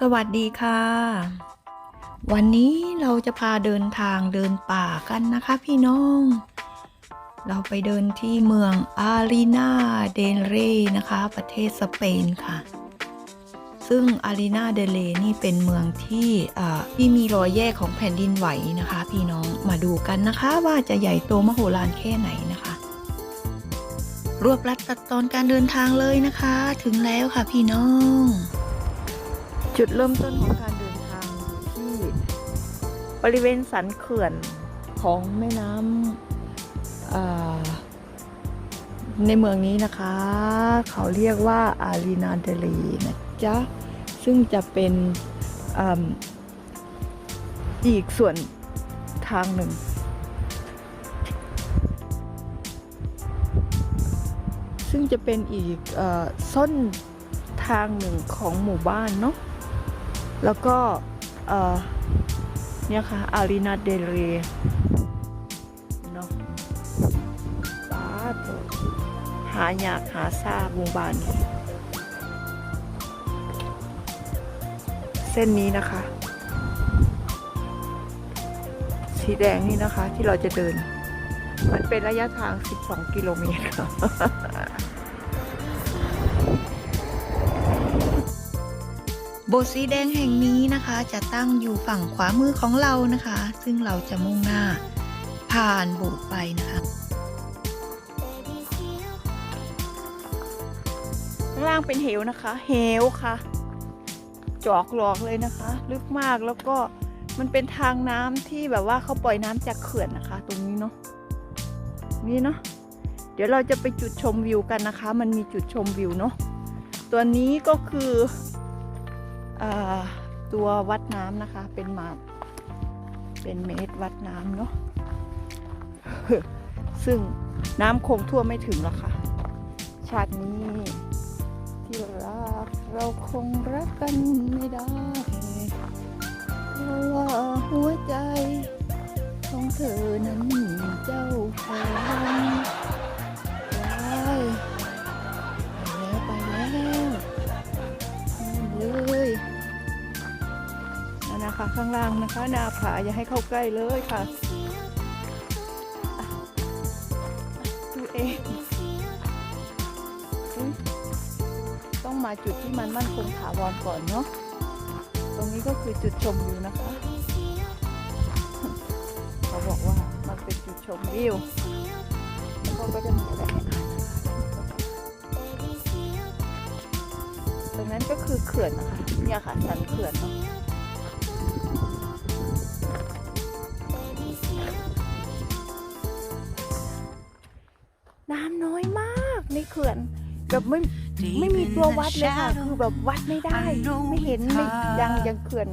สวัสดีค่ะ วันนี้เราจะพาเดินทางเดินป่ากันนะคะพี่น้อง เราไปเดินที่เมืองอารีนาเดเรนะคะ ประเทศสเปนค่ะ ซึ่งอารีนาเดเลนี่เป็นเมืองที่ที่มีรอยแยกของแผ่นดินไหวนะคะ พี่น้องมาดูกันนะคะว่าจะใหญ่โตมโหฬารแค่ไหนนะคะ รวบรัดตัดตอนการเดินทางเลยนะคะ ถึงแล้วค่ะพี่น้อง จุดเริ่มต้นของการเดินทางที่บริเวณสันเขื่อนของแม่น้ำในเมืองนี้นะคะ เขาเรียกว่าอารีนาเดลีนะจ๊ะ ซึ่งจะเป็นออีกส่วนทางหนึ่ง ซึ่งจะเป็นอีกอส้นทางหนึ่งของหมู่บ้านเนาะ แล้วก็เนี่ยค่ะ อารีนาเดเรเนาะป้าดหาอยากหาซาหมู่บ้านีเส้นนี้นะคะ สีแดงนี่นะคะที่เราจะเดิน มันเป็นระยะทาง 12 กิโลเมตร โบสถ์สีแดงแห่งนี้นะคะ จะตั้งอยู่ฝั่งขวามือของเรานะคะ ซึ่งเราจะมุ่งหน้า ผ่านโบสถ์ไปนะคะข้างล่างเป็นเหวนะคะ เหวค่ะ จอกหลอกเลยนะคะ ลึกมากแล้วก็มันเป็นทางน้ำที่แบบว่าเขาปล่อยน้ำจากเขื่อนนะคะ ตรงนี้เนาะนี่เนาะเดี๋ยวเราจะไปจุดชมวิวกันนะคะ มันมีจุดชมวิวเนาะตัวนี้ก็คือ ตัววัดน้ำนะคะ เป็นมาเป็นเมตรวัดน้ำเนาะซึ่งน้ำคงทั่วไม่ถึงหรอกค่ะ ชาตินี้ที่รักเราคงรักกันไม่ได้ ล่างนะคะ หน้าผาอย่าให้เข้าใกล้เลยค่ะดูเองต้องมาจุดที่มันมั่นคงถาวรก่อนเนาะตรงนี้ก็คือจุดชมวิวนะคะ เขาบอกว่ามันเป็นจุดชมวิวแล้วก็ก็จะมีอะไรตรงนั้นก็คือเขื่อนนะคะ เนี่ยค่ะสันเขื่อนเนาะ น้ำน้อยมากในเขื่อน แบบไม่ไม่มีตัววัดเลยค่ะ คือแบบวัดไม่ได้ ไม่เห็นไม่ยังยังเขื่อน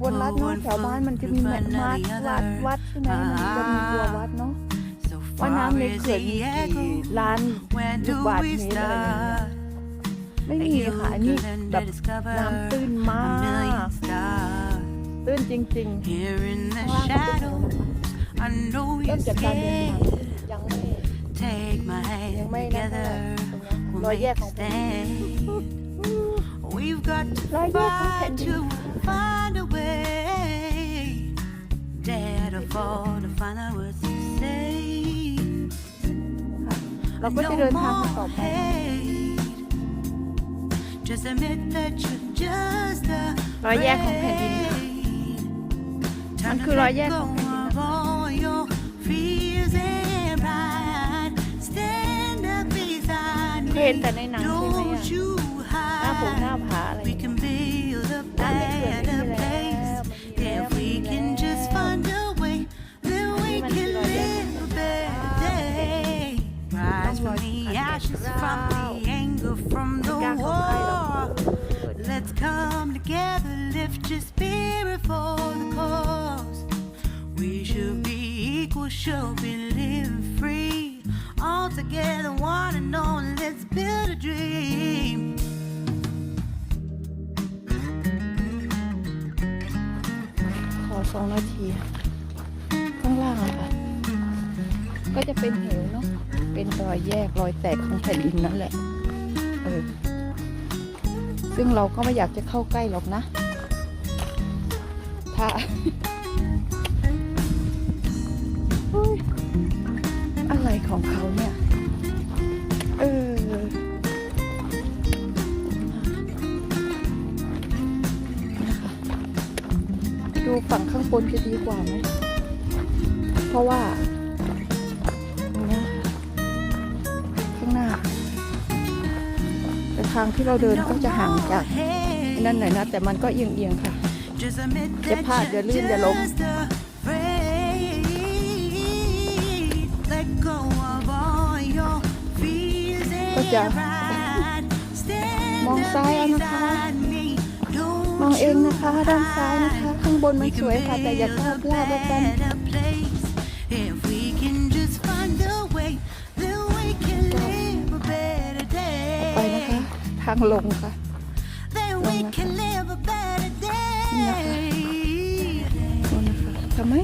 บนรัดเนาะแถวบ้านมันจะมีแมทมาร์วัดวัดใช่ไหมมันจะมีตัววัดเนาะว่าน้ำในเขื่อนมีกี่ล้านลูกบาศก์เมตรอะไรอย่างเงี้ยไม่มีค่ะอันนี้แบบน้ำตื้นมาก ตื้นจริง Here in ๆ the ข้างล่างก็เป็นเหว shadows, นะคะ I know เริ่ you're มจากการเดินทาง Take my ยัง hand ไม่นั่นเท่าไหร่ together. ตรงเนี้ย We'll รอยแย make ก a ของแผ่นดิน stand. We've got to รอยแยกของแผ่น fight ดิน to find a way. Dare to fall to find out what to say. เราก็จะเดินทางกันต่อ No ไป more hate. Just admit that you're just a รอยแยกของแผ่นดินค่ะ Time มัน to คือรอย let แยก go ของแผ่นดิน เค me. ยเห็นแต่ในหนังใช่ไหม Don't อะ you หน้าผงหน้า hide. ผาอะไร We can build a น้ำในเขื่อนไม่ better มีแล้ว place. มันมีแล้ว If มัน we มี can แล้ว just find a way, then we Ini can masih raya. live a better day. Rise from the ashes, from the anger, from the กล้าเข้าใกล้หรอก war. Let's come together, lift your spirit for the cause. We should be equal, should be living free. All together, one and all, let's build a dream. ขอสองนาทีข้างล่างอะค่ะ ก็จะเป็นเหวเนาะ เป็นรอยแยกรอยแตกของแผ่นดินนั่นแหละ เออ ซึ่งเราก็ไม่อยากจะเข้าใกล้หรอกนะ ถ้า อะไรของเขาเนี่ย เออนะคะดูฝั่งข้างบนจะดีกว่าไหม เพราะว่าเนี้ยข้างหน้า แต่ทางที่เราเดินก็จะห่างจากนั่นหน่อยนะ แต่มันก็เอียงๆค่ะ Just admit อย่า that พลาดอย่าลื่นอย่าล้ม จะ and pride. Stand มองซ้ายเอานะคะ beside me. Don't มองเอง you นะคะด้านซ้ายนะคะ ข้างบนมันสวยค่ะแต่อย่าพลาดพลาดแล้วกัน better place. If we can just find a way, then we can live a better ไปนะคะ day. ทางลงค่ะ Then we can live a better day. โน่นนะคะทำไม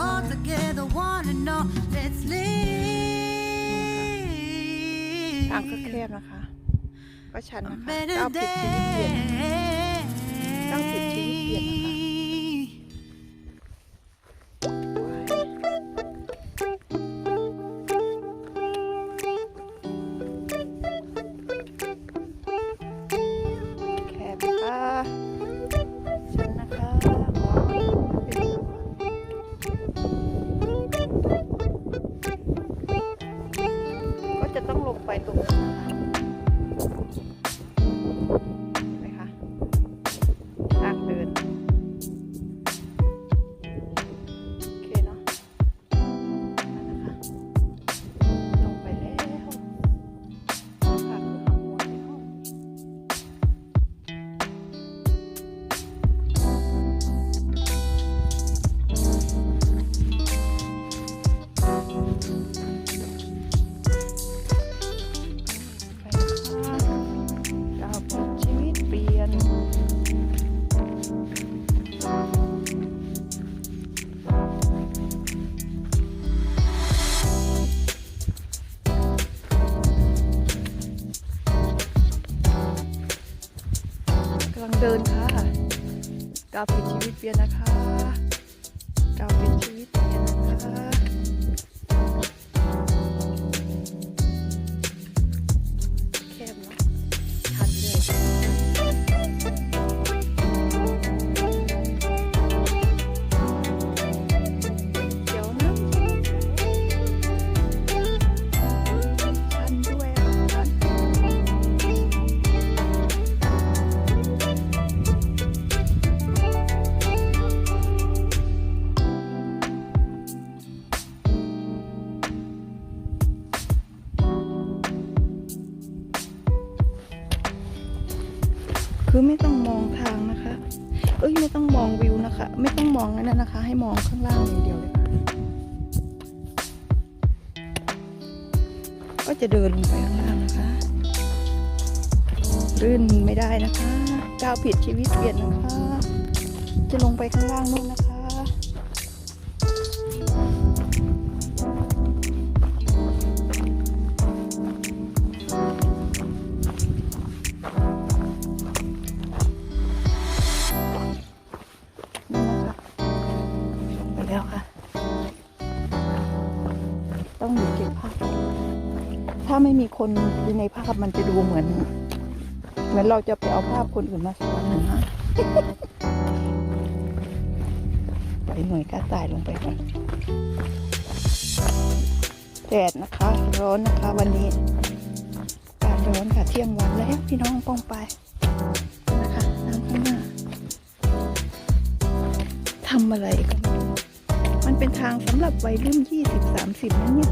ล่างนะคะ All together, one and all. Let's ทางก็ live แคบนะคะ ก็ชัน a นะคะ better ก้าวผิดชีวิตเปลี่ยน day. ก้าวผิดชีวิตเปลี่ยนนะคะ เดินค่ะกาวเป็นชีวิตเปลี่ยนนะคะกาวเป็นชีวิตเปลี่ยนนะคะ คือไม่ต้องมองทางนะคะ เอ้ยไม่ต้องมองวิวนะคะ ไม่ต้องมองนั่นนะคะ ให้มองข้างล่างอย่างเดียวเลยก็จะเดินลงไปข้างล่างนะคะรื่นไม่ได้นะคะก้าวผิดชีวิตเปลี่ยนนะคะ จะลงไปข้างล่างนู่นนะคะ ไม่มีคนอยู่ในภาพมันจะดูเหมือน เหมือนเราจะไปเอาภาพคนอื่นมาสอนนะไปหน่วยกล้าตายลงไปก่อนแดดนะคะ ร้อนนะคะวันนี้กาศร้อนค่ะเที่ยงวันแล้วพี่น้องป้องไปนะคะน้ำข้างหน้าทำอะไรก็ไม่รู้มันเป็นทางสำหรับวัยรุ่นยี่สิบสามสิบนะเนี่ย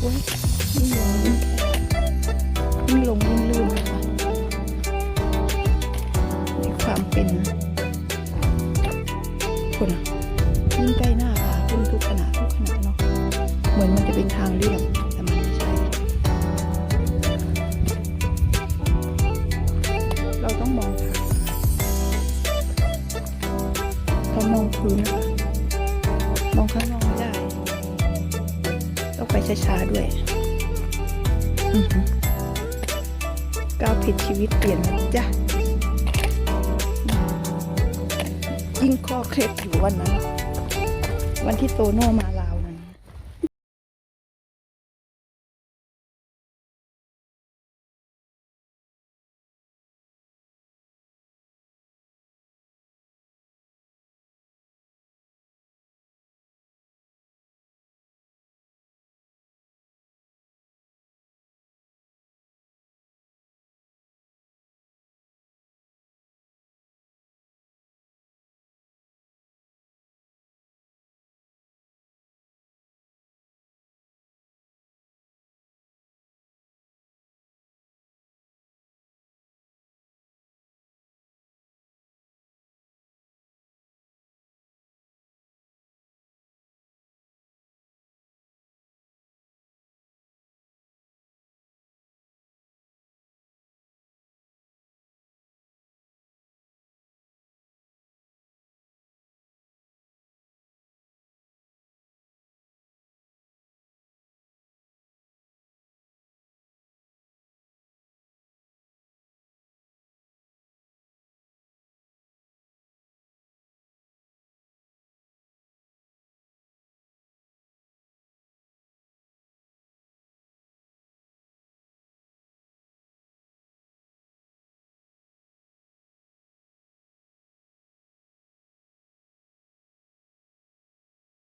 โอ้ยยิ่งลงยิ่งลงยิ่งลื่นนะคะมีความเป็นคนอะยิ่งใกล้หน้าค่ะขึ้นทุกขณะทุกขณะเนาะเหมือนมันจะเป็นทางเรียบแต่มันไม่ใช่ เราต้องมองค่ะเรามองพื้นนะคะ ช้าๆด้วยก้าวผิดชีวิตเปลี่ยนจ้ะยิ่งข้อเคล็ดอยู่วันนั้น วันที่โตโน่มาลา